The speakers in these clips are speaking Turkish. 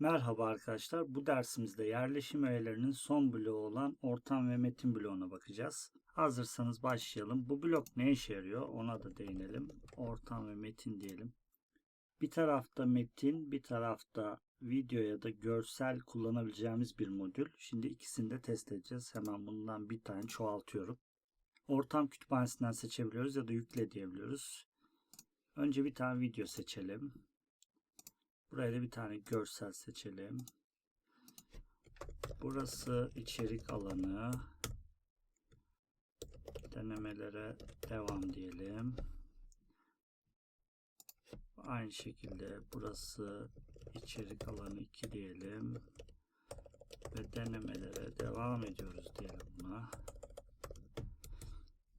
Merhaba arkadaşlar. Bu dersimizde yerleşim öğelerinin son bloğu olan ortam ve metin bloğuna bakacağız. Hazırsanız başlayalım. Bu blok ne işe yarıyor? Ona da değinelim. Ortam ve metin diyelim. Bir tarafta metin, bir tarafta video ya da görsel kullanabileceğimiz bir modül. Şimdi ikisini de test edeceğiz. Hemen bundan bir tane çoğaltıyorum. Ortam kütüphanesinden seçebiliyoruz ya da yükle diyebiliyoruz. Önce bir tane video seçelim. Buraya da bir tane görsel seçelim. Burası içerik alanı. Denemelere devam diyelim. Aynı şekilde burası içerik alanı 2 diyelim. Ve denemelere devam ediyoruz diyelim buna.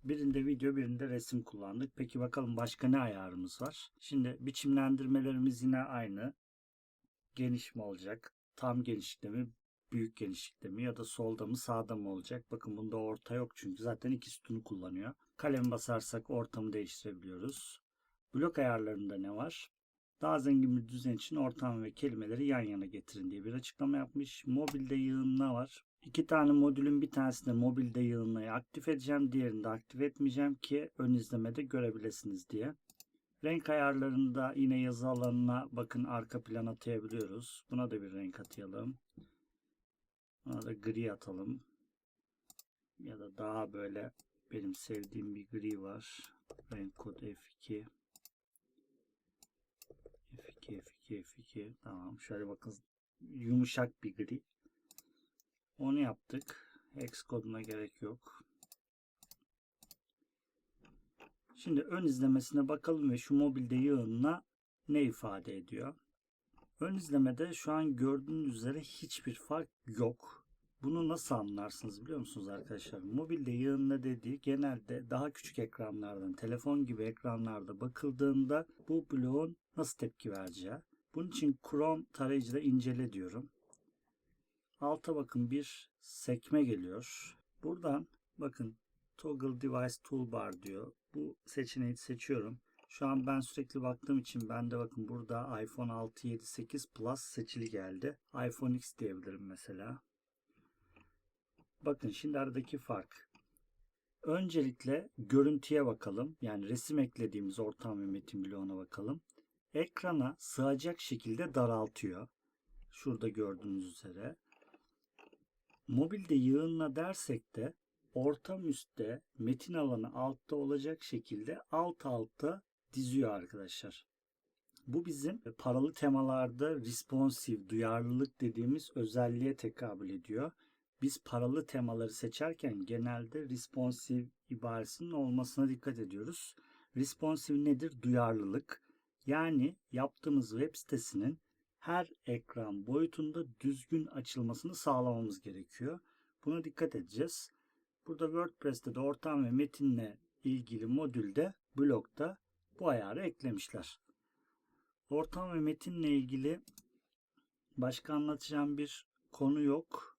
Birinde video birinde resim kullandık. Peki bakalım başka ne ayarımız var? Şimdi biçimlendirmelerimiz yine aynı. Geniş mi olacak? Tam genişlikte mi? Büyük genişlikte mi? Ya da solda mı sağda mı olacak? Bakın bunda orta yok çünkü zaten iki sütunu kullanıyor. Kalem basarsak ortamı değiştirebiliyoruz. Blok ayarlarında ne var? Daha zengin bir düzen için ortam ve kelimeleri yan yana getirin diye bir açıklama yapmış. Mobilde yığınla var. İki tane modülün bir tanesinde mobilde yığınlayı aktif edeceğim. Diğerini de aktif etmeyeceğim ki ön izlemede görebilirsiniz diye. Renk ayarlarında yine yazı alanına bakın arka plan atayabiliyoruz. Buna da bir renk atayalım. Buna da gri atalım. Ya da daha böyle benim sevdiğim bir gri var. Renk kod F2. F2, F2, F2. Tamam. Şöyle bakın yumuşak bir gri. Onu yaptık. Hex koduna gerek yok. Şimdi ön izlemesine bakalım ve şu mobilde yığınla ne ifade ediyor? Ön izlemede şu an gördüğünüz üzere hiçbir fark yok. Bunu nasıl anlarsınız biliyor musunuz arkadaşlar? Mobilde yığınla dediği genelde daha küçük ekranlardan, telefon gibi ekranlarda bakıldığında bu bloğun nasıl tepki vereceği. Bunun için Chrome tarayıcıda incele diyorum. Alta bakın bir sekme geliyor. Buradan bakın Toggle Device Toolbar diyor. Bu seçeneği seçiyorum. Şu an ben sürekli baktığım için ben de bakın burada iPhone 6, 7, 8 Plus seçili geldi. iPhone X diyebilirim mesela. Bakın şimdi aradaki fark. Öncelikle görüntüye bakalım. Yani resim eklediğimiz ortam ve metin bloğuna bakalım. Ekrana sığacak şekilde daraltıyor. Şurada gördüğünüz üzere. Mobilde yığınla dersek de ortam üstte metin alanı altta olacak şekilde alt alta diziyor arkadaşlar. Bu bizim paralı temalarda responsive, duyarlılık dediğimiz özelliğe tekabül ediyor. Biz paralı temaları seçerken genelde responsive ibaresinin olmasına dikkat ediyoruz. Responsive nedir? Duyarlılık. Yani yaptığımız web sitesinin her ekran boyutunda düzgün açılmasını sağlamamız gerekiyor. Buna dikkat edeceğiz. Burada WordPress'te de ortam ve metinle ilgili modülde blokta bu ayarı eklemişler. Ortam ve metinle ilgili başka anlatacağım bir konu yok.